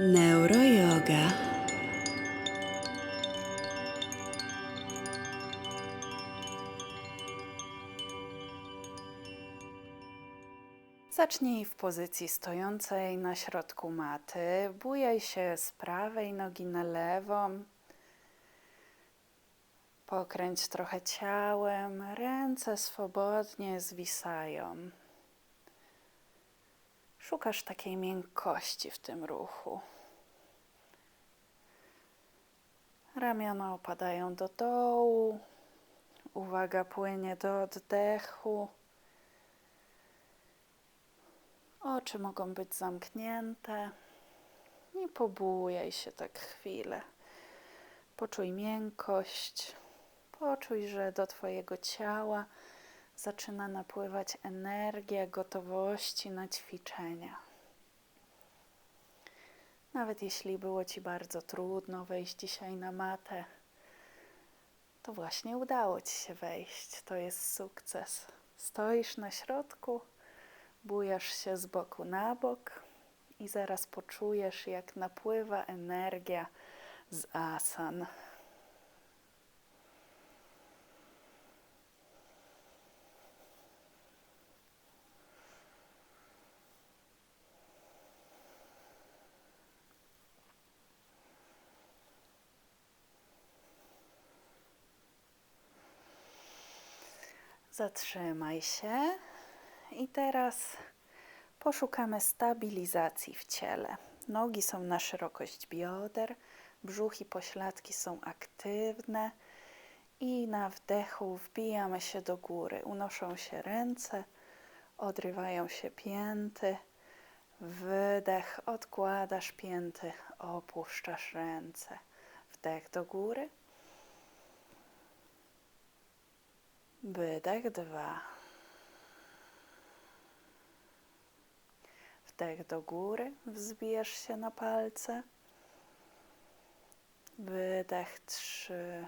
Neuroyoga. Zacznij w pozycji stojącej na środku maty. Bujaj się z prawej nogi na lewą. Pokręć trochę ciałem. Ręce swobodnie zwisają. Szukasz takiej miękkości w tym ruchu. Ramiona opadają do dołu. Uwaga płynie do oddechu. Oczy mogą być zamknięte. Nie pobujaj się tak chwilę. Poczuj miękkość. Poczuj, że do Twojego ciała zaczyna napływać energia gotowości na ćwiczenia. Nawet jeśli było Ci bardzo trudno wejść dzisiaj na matę, to właśnie udało Ci się wejść. To jest sukces. Stoisz na środku, bujasz się z boku na bok i zaraz poczujesz, jak napływa energia z asan. Zatrzymaj się i teraz poszukamy stabilizacji w ciele. Nogi są na szerokość bioder, brzuch i pośladki są aktywne i na wdechu wbijamy się do góry. Unoszą się ręce, odrywają się pięty. Wydech, odkładasz pięty, opuszczasz ręce. Wdech do góry. Wydech dwa. Wdech do góry, wzbijesz się na palce. Wydech trzy.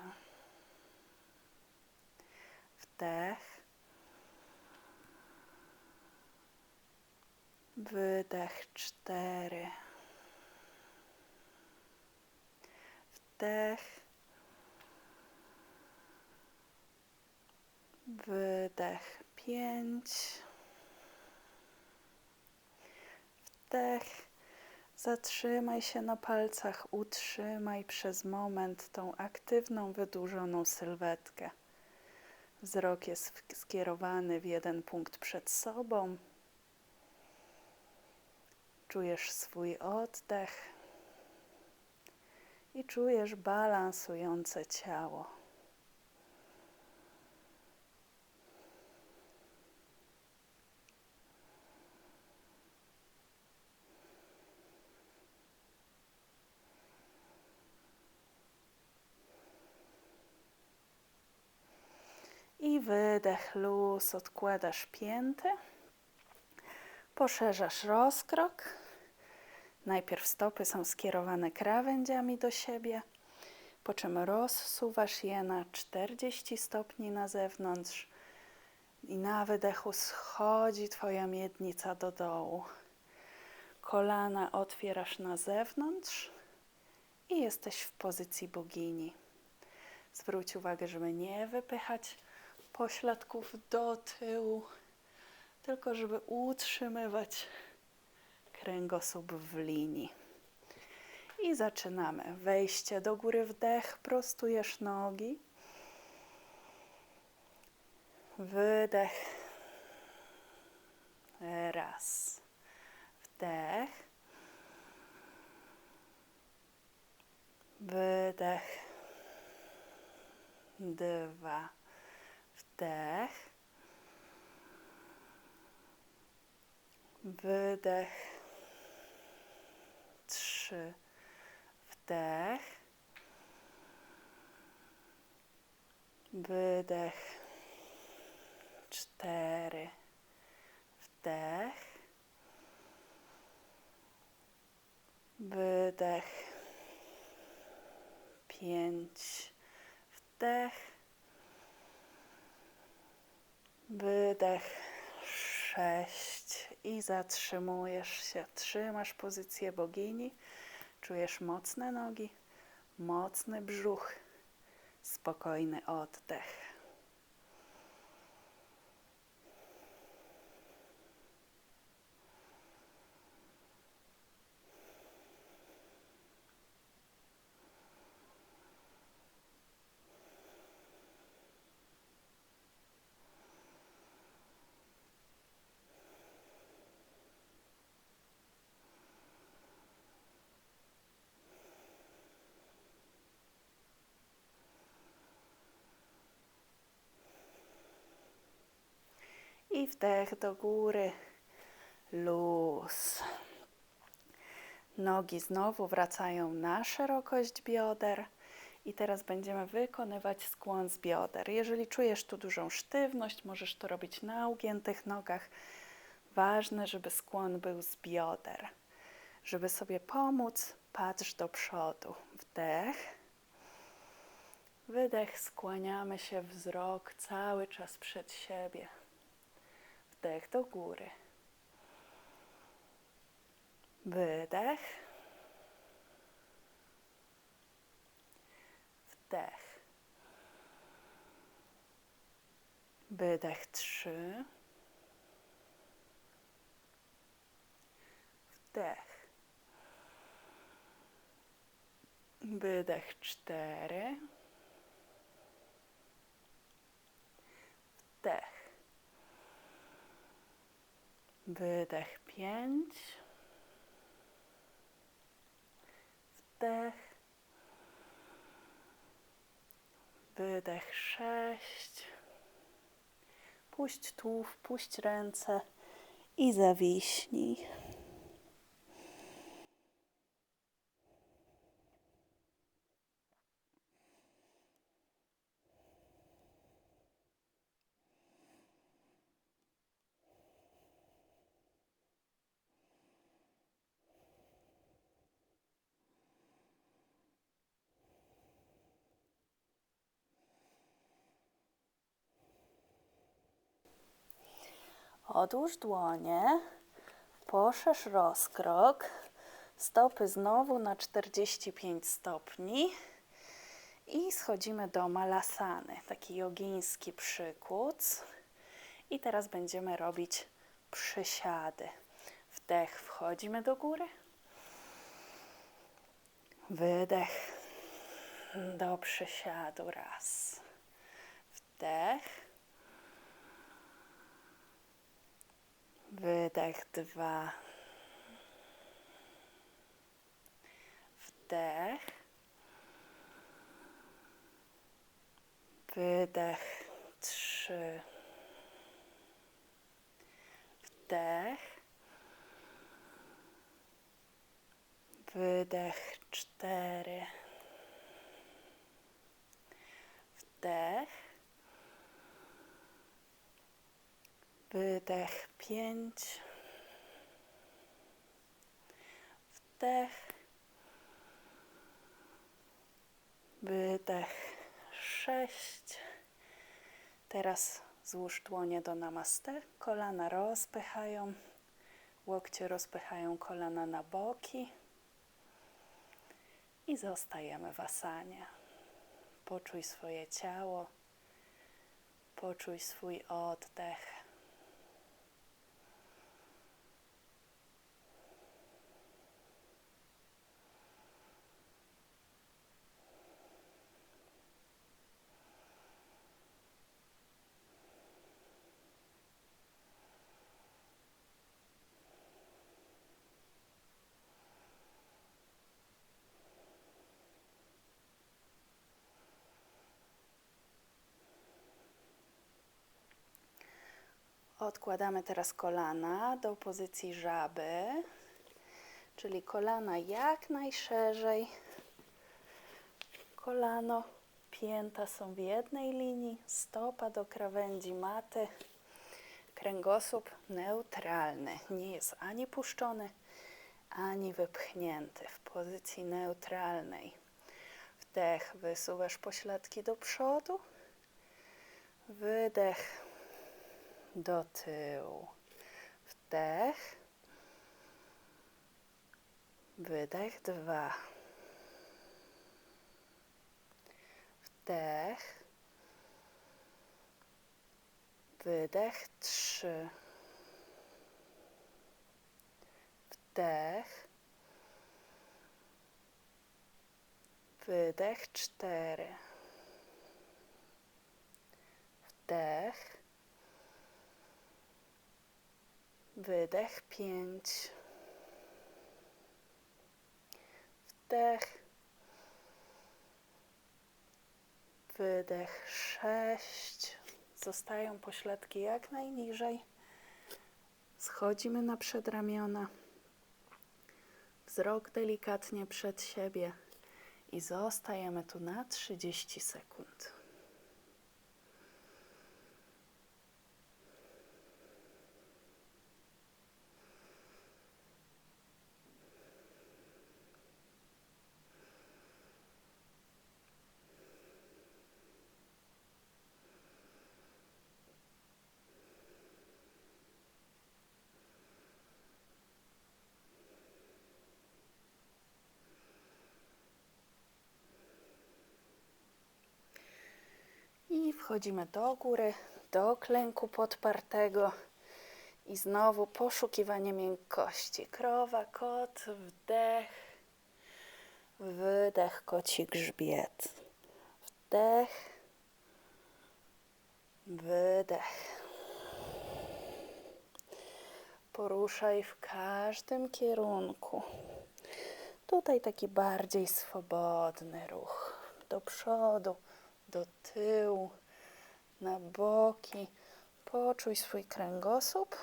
Wdech. Wydech cztery. Wdech. Wydech pięć. Wdech. Zatrzymaj się na palcach, utrzymaj przez moment tą aktywną, wydłużoną sylwetkę. Wzrok jest skierowany w jeden punkt przed sobą. Czujesz swój oddech i czujesz balansujące ciało. Wydech, luz, odkładasz pięty. Poszerzasz rozkrok. Najpierw stopy są skierowane krawędziami do siebie, po czym rozsuwasz je na 40 stopni na zewnątrz i na wydechu schodzi Twoja miednica do dołu. Kolana otwierasz na zewnątrz i jesteś w pozycji bogini. Zwróć uwagę, żeby nie wypychać pośladków do tyłu, tylko żeby utrzymywać kręgosłup w linii. I zaczynamy. Wejście do góry, wdech, prostujesz nogi. Wydech. Raz. Wdech. Wydech. Dwa wdech, wydech, trzy, wdech, wydech, cztery, wdech, wydech, pięć, wdech, Wydech sześć i zatrzymujesz się. Trzymasz pozycję bogini. Czujesz mocne nogi, mocny brzuch, spokojny oddech. I wdech do góry, luz. Nogi znowu wracają na szerokość bioder. I teraz będziemy wykonywać skłon z bioder. Jeżeli czujesz tu dużą sztywność, możesz to robić na ugiętych nogach. Ważne, żeby skłon był z bioder. Żeby sobie pomóc, patrz do przodu. Wdech. Wydech, skłaniamy się wzrok cały czas przed siebie. Wdech do góry. Wydech. Wdech. Wydech trzy. Wdech. Wydech cztery. Wdech. Wydech pięć. Wdech. Wydech sześć. Puść tułów, puść ręce i zawiśnij. Odłóż dłonie, poszerz rozkrok, stopy znowu na 45 stopni i schodzimy do malasany, taki jogiński przykład. I teraz będziemy robić przysiady. Wdech, wchodzimy do góry. Wydech do przysiadu raz. Wdech. Wydech dwa. Wdech. Wydech trzy. Wdech. Wydech cztery. Wdech. Wydech pięć. Wdech. Wydech sześć. Teraz złóż dłonie do namaste. Kolana rozpychają. Łokcie rozpychają kolana na boki. I zostajemy w asanie. Poczuj swoje ciało. Poczuj swój oddech. Odkładamy teraz kolana do pozycji żaby, czyli kolana jak najszerzej. Kolano, pięta są w jednej linii, stopa do krawędzi maty. Kręgosłup neutralny, nie jest ani puszczony, ani wypchnięty w pozycji neutralnej. Wdech, wysuwasz pośladki do przodu. Wydech, do tyłu. Wdech. Wydech dwa. Wdech. Wydech trzy. Wdech. Wydech cztery. Wdech. Wydech pięć. Wdech. Wydech sześć. Zostają pośladki jak najniżej. Schodzimy na przedramiona. Wzrok delikatnie przed siebie i zostajemy tu na 30 sekund. Wchodzimy do góry, do klęku podpartego. I znowu poszukiwanie miękkości. Krowa, kot, wdech, wydech, koci grzbiet. Wdech, wydech. Poruszaj w każdym kierunku. Tutaj taki bardziej swobodny ruch. Do przodu, do tyłu, na boki. Poczuj swój kręgosłup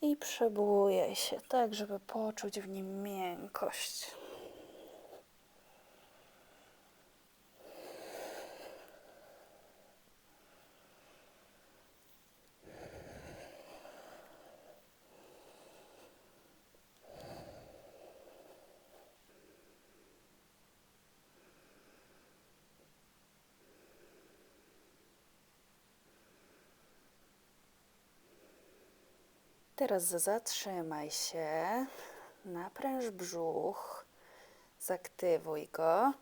i przebujaj się, tak żeby poczuć w nim miękkość. Teraz zatrzymaj się, napręż brzuch, zaktywuj go.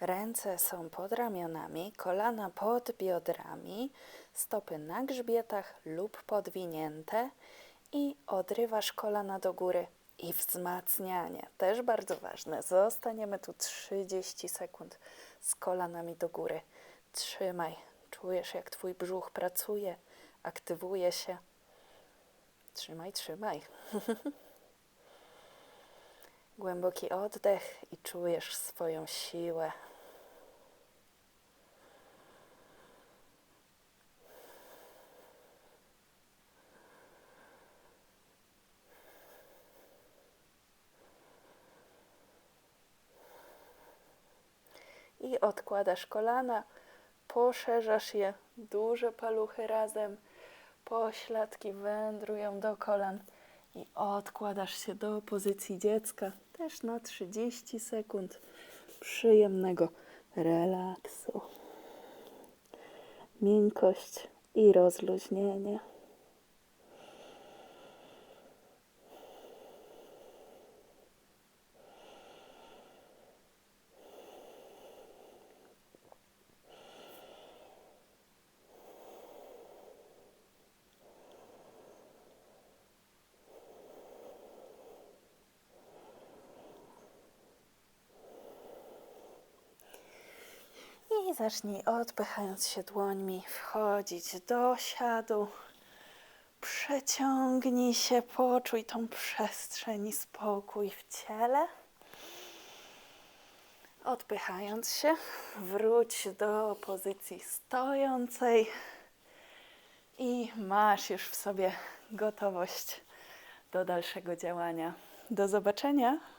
Ręce są pod ramionami, kolana pod biodrami, stopy na grzbietach lub podwinięte i odrywasz kolana do góry i wzmacnianie. Też bardzo ważne. Zostaniemy tu 30 sekund z kolanami do góry. Trzymaj. Czujesz, jak twój brzuch pracuje, aktywuje się. Trzymaj, trzymaj. Głęboki oddech i czujesz swoją siłę. I odkładasz kolana, poszerzasz je, duże paluchy razem pośladki wędrują do kolan i odkładasz się do pozycji dziecka, też na 30 sekund przyjemnego relaksu. Miękkość i rozluźnienie. I zacznij odpychając się dłońmi wchodzić do siadu. Przeciągnij się, poczuj tą przestrzeń i spokój w ciele. Odpychając się, wróć do pozycji stojącej i masz już w sobie gotowość do dalszego działania. Do zobaczenia.